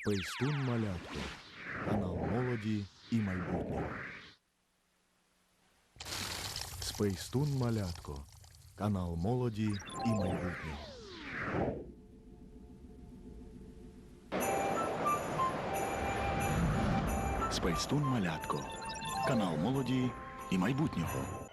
Спейстун Малятко. Канал молоді і майбутнього. Спейстун Малятко. Канал молоді і майбутнього. Спейстун Малятко. Канал молоді і майбутнього.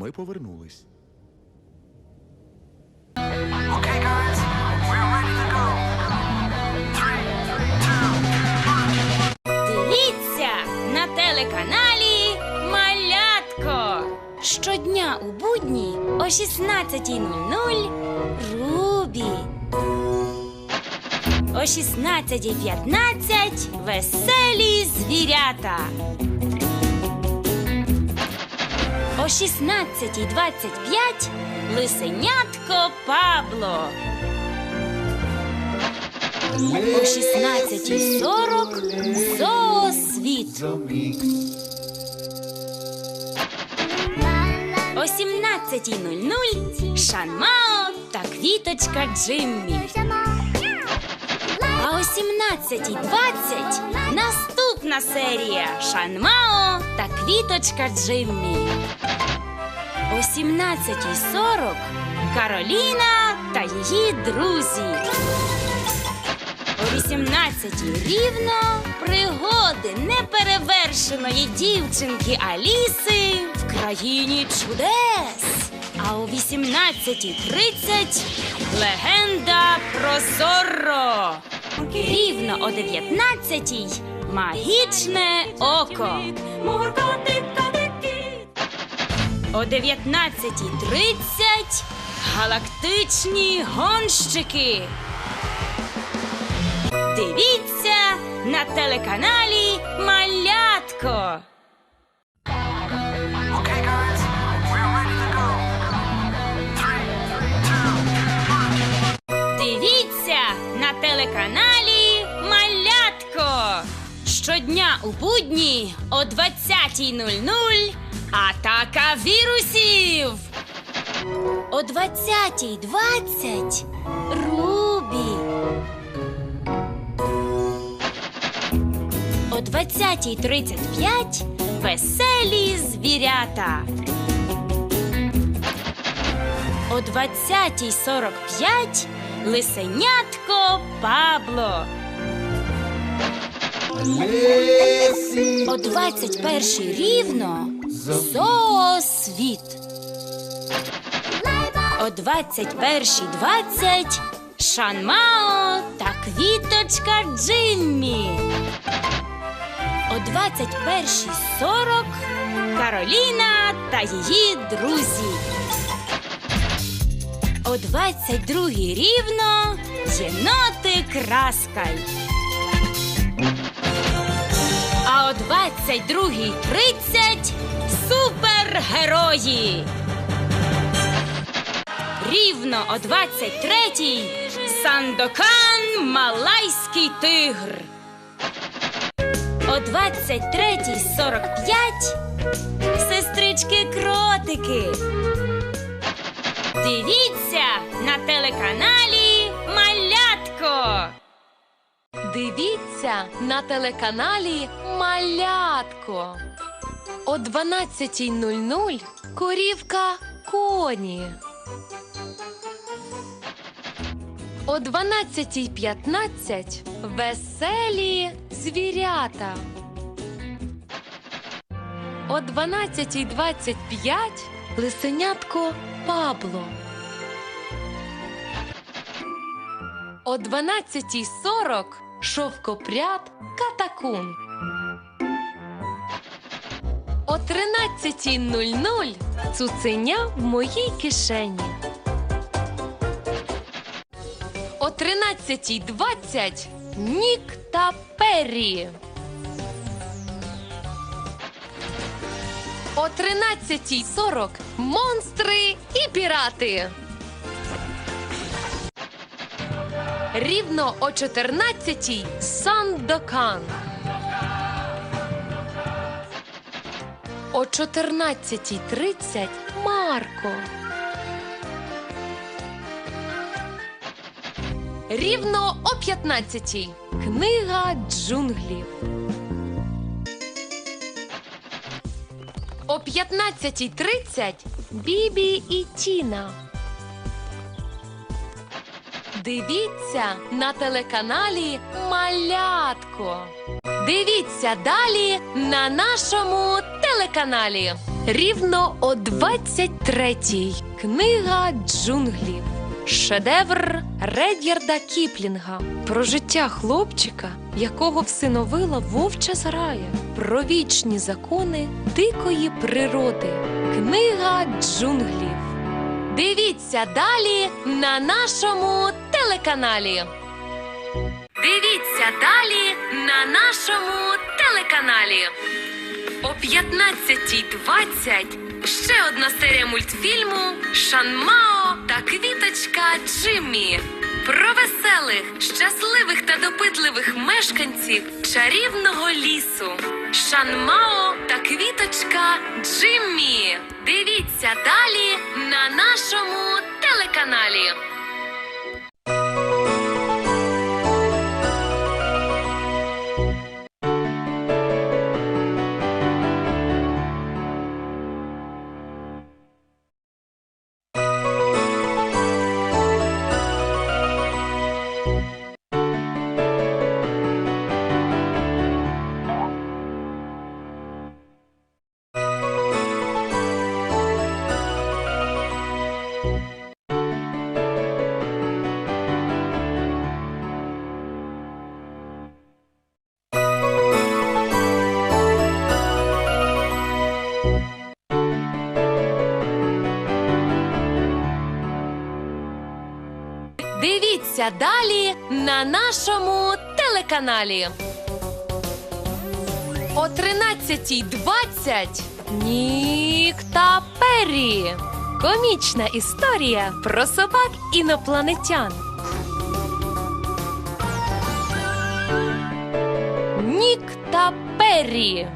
Ми повернулись. Okay, guys, we're ready to go. Three, two, Дивіться на телеканалі Малятко. Щодня у будні о 16.00 Рубі. О 16.15 веселі звірята. О 16.25 лисенятко Пабло. О 16.40 Зоосвіт. О 17.00 Шанмао та квіточка Джиммі. А о 17.20 наступна серія Шанмао та квіточка Джиммі. О 17.40 Кароліна та її друзі. О 18 рівно пригоди неперевершеної дівчинки Аліси в країні чудес. А о 18.30 легенда про Зорро. Рівно о 19 магічне око. О 19.30 галактичні гонщики. Дивіться на телеканалі Малятко. Дивіться на телеканалі Малятко. Щодня у будні о 20.00 атака вірусів. О 20.20 Рубі. О 20.35 веселі звірята. О 20.45 лисенятко Пабло. О 21 рівно Зоосвіт. О 21.20 Шанмао та квіточка Джиммі. О 21.40 Кароліна та її друзі. О 22 рівно єноти Краскаль. О 22.30 супергерої. Рівно о 23-й Сандокан Малайський тигр. О 23.45 сестрички кротики. Дивіться на телеканалі Дивіться на телеканалі Малятко. О 12.00 корівка коні. О 12.15 веселі звірята. О 12.25 лисенятко Пабло. О 12.40 шовкопряд Катакун. О 13.00 цуценя в моїй кишені. О 13.20 Нік та Перрі. О 13.40 монстри і пірати. Рівно о 14-й Сандокан. О 14.30 Марко. Рівно о 15 Книга джунглів. О 15.30 Бібі і Тіна. Дивіться на телеканалі Малятко. Дивіться далі на нашому телеканалі. Рівно о 23-й. Книга джунглів. Шедевр Ред'ярда Кіплінга про життя хлопчика, якого всиновила вовча зграя, про вічні закони дикої природи. Книга джунглів. Дивіться далі на нашому телеканалі. Дивіться далі на нашому телеканалі. О 15.20 ще одна серія мультфільму Шанмао та квіточка Джиммі. Про веселих, щасливих та допитливих мешканців чарівного лісу. Шанмао та квіточка Джиммі. Дивіться далі на нашому телеканалі. Дивіться далі на нашому телеканалі. О 13.20 Нік та Перрі. Комічна історія про собак інопланетян. Нік та Перрі.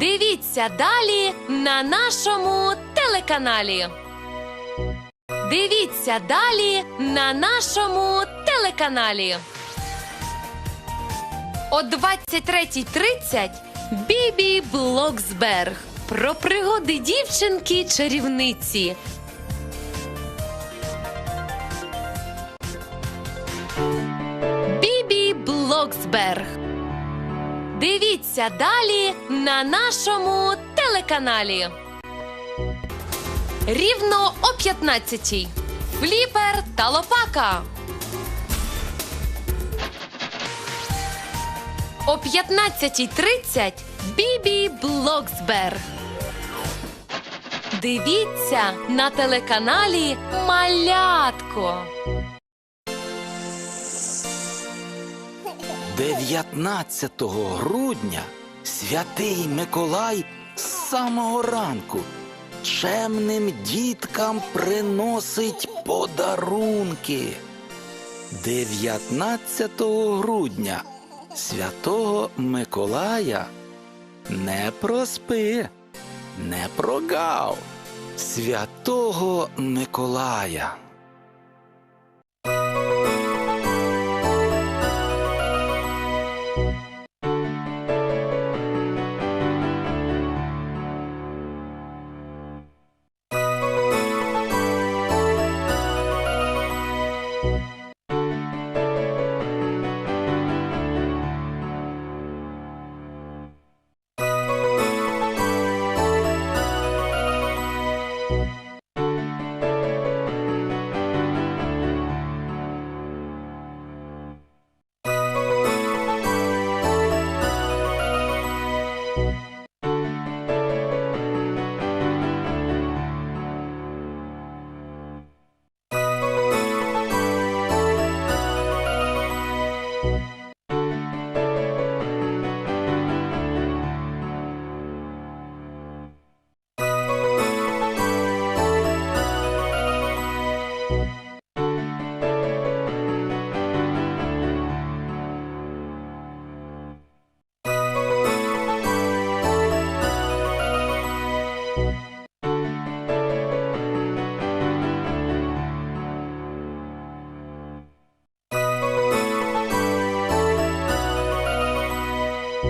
Дивіться далі на нашому телеканалі. Дивіться далі на нашому телеканалі. О 23.30 Бібі Блоксберг про пригоди дівчинки чарівниці. Бібі Блоксберг. Дивіться далі на нашому телеканалі. Рівно о 15-й. Фліпер та лопака. О 15.30 Бібі Блоксберг. Дивіться на телеканалі Малятко. 19 грудня святий Миколай з самого ранку чемним діткам приносить подарунки. 19 грудня святого Миколая не проспи, не прогав. Святого Миколая.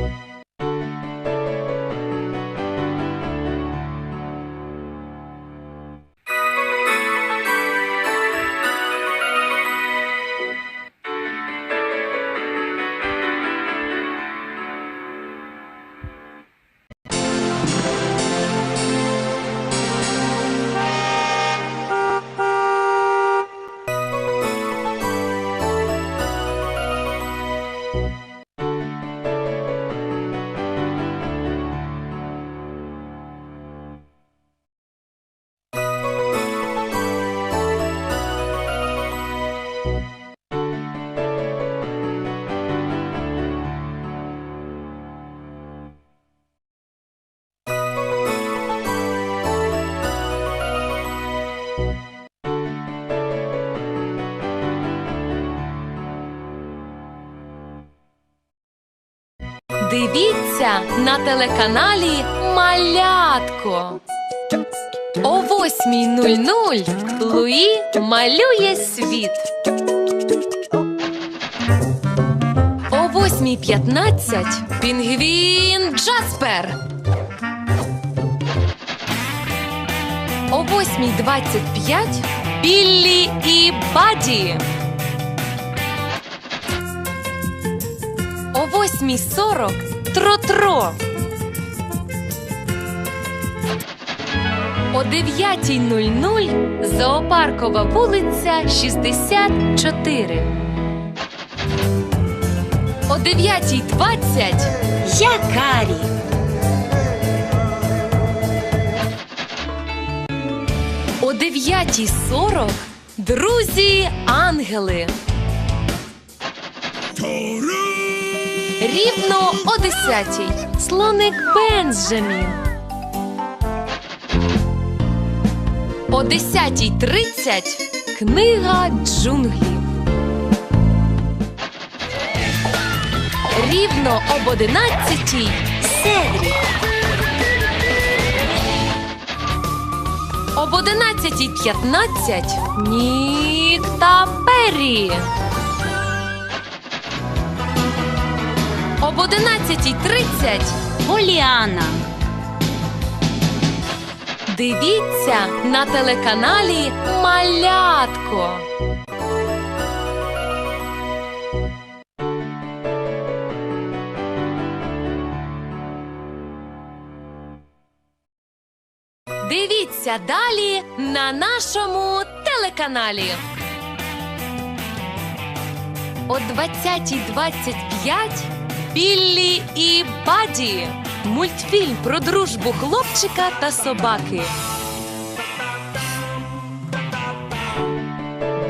Bye. Дивіться на телеканалі Малятко. О 8.00 Луї малює світ. О 8.15 Пінгвін Джаспер. О 8.25 Біллі і Баді. О 8.40 Тро-тро. О 9.00 Зоопаркова вулиця 64. О 9.20 Якарі. О 9.40 Друзі ангели. Рівно о 10 Слоник Бенджамін. О 10.30 Книга джунглів. Рівно об 11 Седрік. Об 11.15 Нік та Перрі. Об 11.30 Поліана. Дивіться на телеканалі Малятко. Дивіться далі на нашому телеканалі. О 20.25 Біллі і Баді. Мультфільм про дружбу хлопчика та собаки.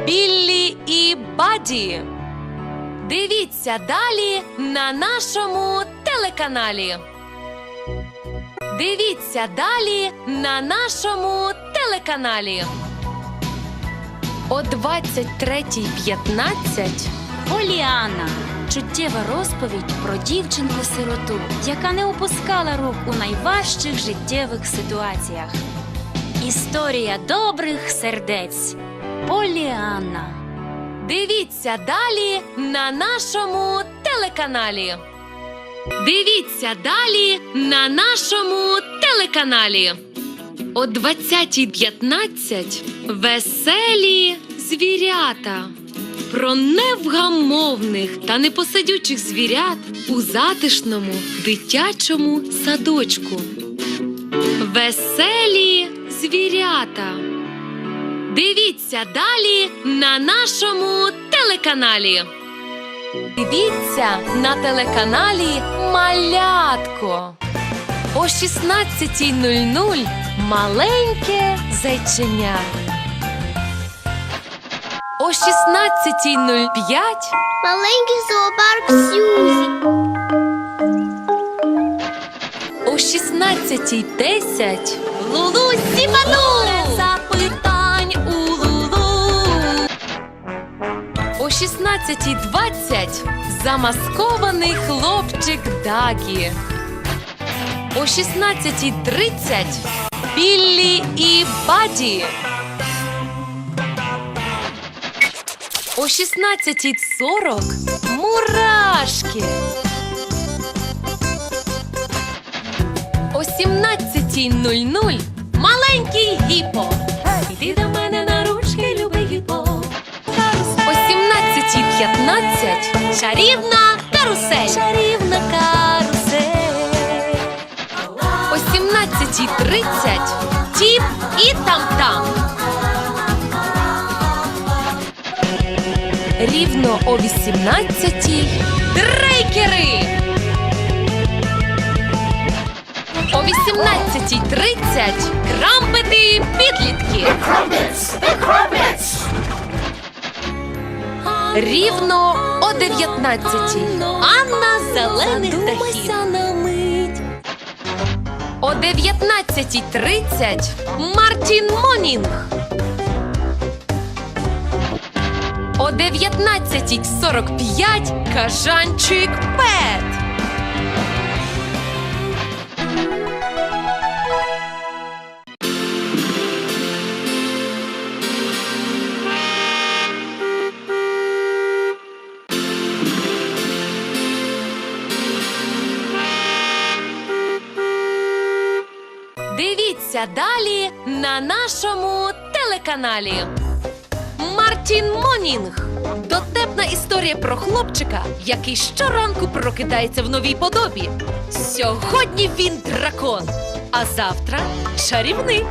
Біллі і Баді. Дивіться далі на нашому телеканалі. Дивіться далі на нашому телеканалі. О 23.15 Поліана. Чуттєва розповідь про дівчинку-сироту, яка не опускала рук у найважчих життєвих ситуаціях. Історія добрих сердець. Поліана. Дивіться далі на нашому телеканалі. Дивіться далі на нашому телеканалі. О 20.15 веселі звірята. Про невгамовних та непосидючих звірят у затишному дитячому садочку. Веселі звірята. Дивіться далі на нашому телеканалі. Дивіться на телеканалі Малятко. О 16.00 маленьке зайченя. О 16.05 Маленький зоопарк Сьюзі. О 16.10 Лулу Сіпану! Запитань у Лулу. О 16.20 Замаскований хлопчик Дагі. О 16.30 Біллі і Баді. О 16.40 Мурашки. О 17.00 маленький гіпо. Іди до мене на ручки, любий гіпо. О 17.15 чарівна карусель. Чарівна карусель. О 17.30 тіп і там-там. Рівно о 18.00 дрейкери. О 18.30 крампети підлітки. Рівно о 19.00 Анна Зелених дахів. О 19.30 Мартін Монінг. О 19.45 кажанчик Пет. Дивіться далі на нашому телеканалі. Мартін Монінг. Дотепна історія про хлопчика, який щоранку прокидається в новій подобі. Сьогодні він дракон, а завтра чарівник.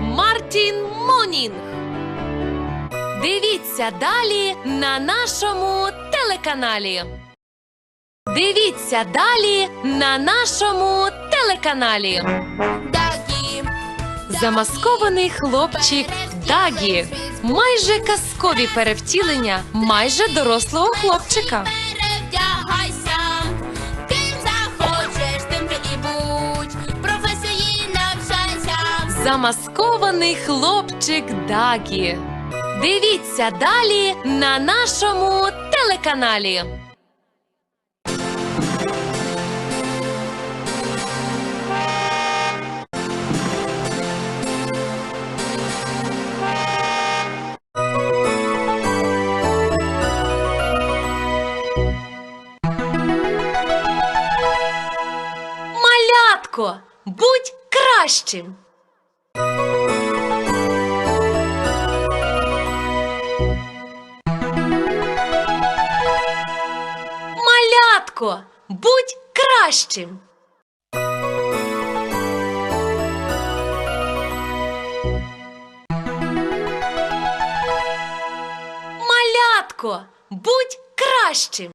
Мартін Монінг. Дивіться далі на нашому телеканалі. Дивіться далі на нашому телеканалі. Замаскований хлопчик Дагі. Майже казкові перевтілення майже дорослого хлопчика. Замаскований хлопчик Дагі. Дивіться далі на нашому телеканалі. Кращим. Малятко, будь кращим. Малятко, будь кращим.